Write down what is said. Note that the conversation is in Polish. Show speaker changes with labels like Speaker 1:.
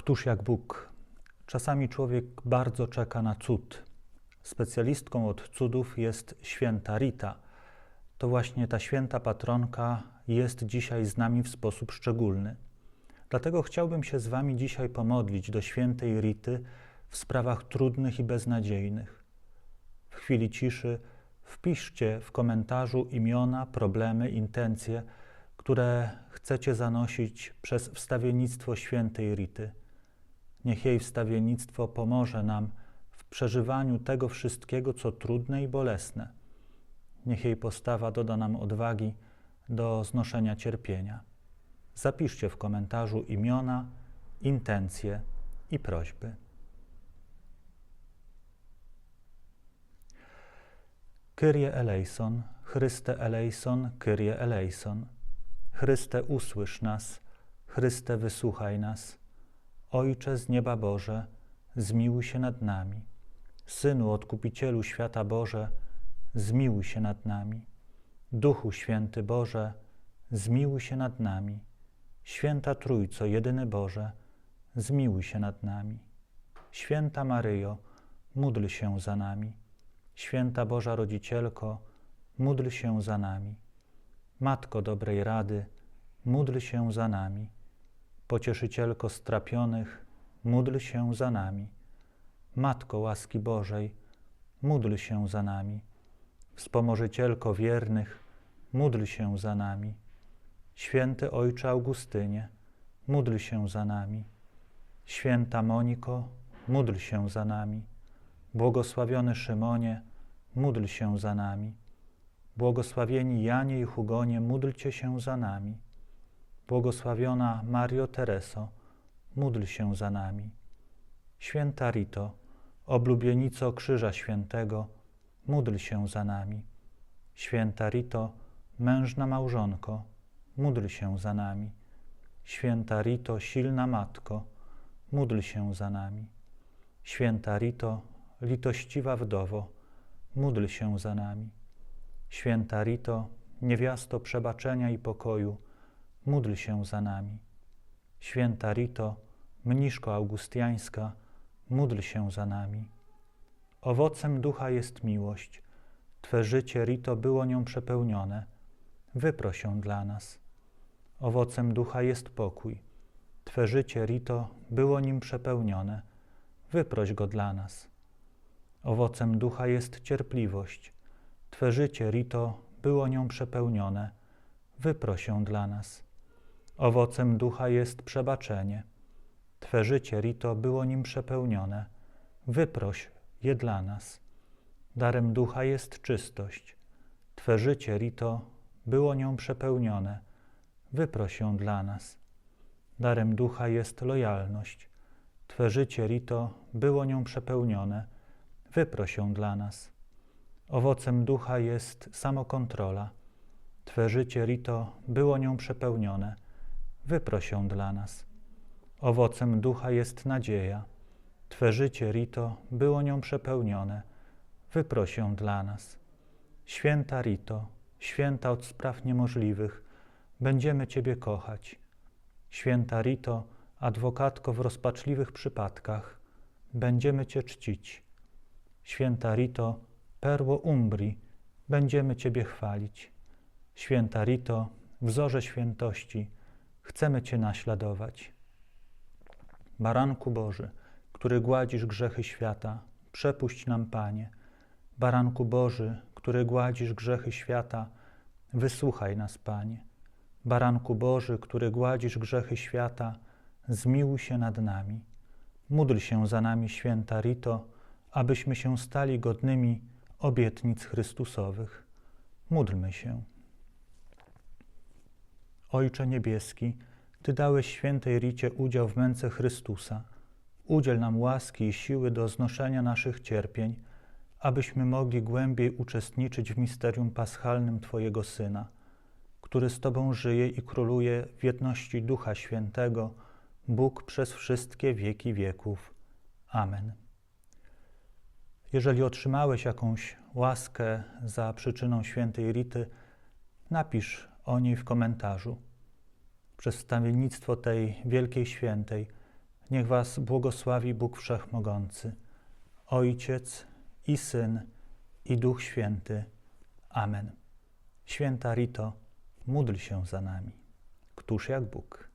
Speaker 1: Któż jak Bóg? Czasami człowiek bardzo czeka na cud. Specjalistką od cudów jest święta Rita. To właśnie ta święta patronka jest dzisiaj z nami w sposób szczególny. Dlatego chciałbym się z Wami dzisiaj pomodlić do świętej Rity w sprawach trudnych i beznadziejnych. W chwili ciszy wpiszcie w komentarzu imiona, problemy, intencje, które chcecie zanosić przez wstawiennictwo świętej Rity. Niech jej wstawiennictwo pomoże nam w przeżywaniu tego wszystkiego, co trudne i bolesne. Niech jej postawa doda nam odwagi do znoszenia cierpienia. Zapiszcie w komentarzu imiona, intencje i prośby. Kyrie eleison, Chryste eleison, Kyrie eleison. Chryste usłysz nas, Chryste wysłuchaj nas. Ojcze z nieba Boże, zmiłuj się nad nami. Synu Odkupicielu świata Boże, zmiłuj się nad nami. Duchu Święty Boże, zmiłuj się nad nami. Święta Trójco, jedyny Boże, zmiłuj się nad nami. Święta Maryjo, módl się za nami. Święta Boża Rodzicielko, módl się za nami. Matko dobrej rady, módl się za nami. Pocieszycielko strapionych, módl się za nami. Matko łaski Bożej, módl się za nami. Wspomożycielko wiernych, módl się za nami. Święty Ojcze Augustynie, módl się za nami. Święta Moniko, módl się za nami. Błogosławiony Szymonie, módl się za nami. Błogosławieni Janie i Hugonie, módlcie się za nami. Błogosławiona Mario Tereso, módl się za nami. Święta Rito, oblubienico Krzyża Świętego, módl się za nami. Święta Rito, mężna małżonko, módl się za nami. Święta Rito, silna matko, módl się za nami. Święta Rito, litościwa wdowo, módl się za nami. Święta Rito, niewiasto przebaczenia i pokoju, módl się za nami. Święta Rito, mniszko augustiańska, módl się za nami. Owocem ducha jest miłość. Twe życie, Rito, było nią przepełnione. Wyproś ją dla nas. Owocem ducha jest pokój. Twe życie, Rito, było nim przepełnione. Wyproś go dla nas. Owocem ducha jest cierpliwość. Twe życie, Rito, było nią przepełnione. Wyproś ją dla nas. Owocem ducha jest przebaczenie. Twe życie, Rito, było nim przepełnione. Wyproś je dla nas. Darem ducha jest czystość. Twe życie, Rito, było nią przepełnione. Wyproś ją dla nas. Darem ducha jest lojalność. Twe życie, Rito, było nią przepełnione. Wyproś ją dla nas. Owocem ducha jest samokontrola. Twe życie, Rito, było nią przepełnione. Wyproś ją dla nas. Owocem ducha jest nadzieja. Twe życie, Rito, było nią przepełnione. Wyproś ją dla nas. Święta Rito, święta od spraw niemożliwych, będziemy Ciebie kochać. Święta Rito, adwokatko w rozpaczliwych przypadkach, będziemy Cię czcić. Święta Rito, perło Umbrii, będziemy Ciebie chwalić. Święta Rito, wzorze świętości, chcemy Cię naśladować. Baranku Boży, który gładzisz grzechy świata, przepuść nam, Panie. Baranku Boży, który gładzisz grzechy świata, wysłuchaj nas, Panie. Baranku Boży, który gładzisz grzechy świata, zmiłuj się nad nami. Módl się za nami, święta Rito, abyśmy się stali godnymi obietnic Chrystusowych. Módlmy się. Ojcze Niebieski, Ty dałeś świętej Ricie udział w męce Chrystusa. Udziel nam łaski i siły do znoszenia naszych cierpień, abyśmy mogli głębiej uczestniczyć w misterium paschalnym Twojego Syna, który z Tobą żyje i króluje w jedności Ducha Świętego, Bóg przez wszystkie wieki wieków. Amen. Jeżeli otrzymałeś jakąś łaskę za przyczyną świętej Rity, napisz o niej w komentarzu. Przez stawiennictwo tej wielkiej świętej Niech Was błogosławi Bóg Wszechmogący, Ojciec i Syn i Duch Święty. Amen. Święta Rito, módl się za nami. Któż jak Bóg?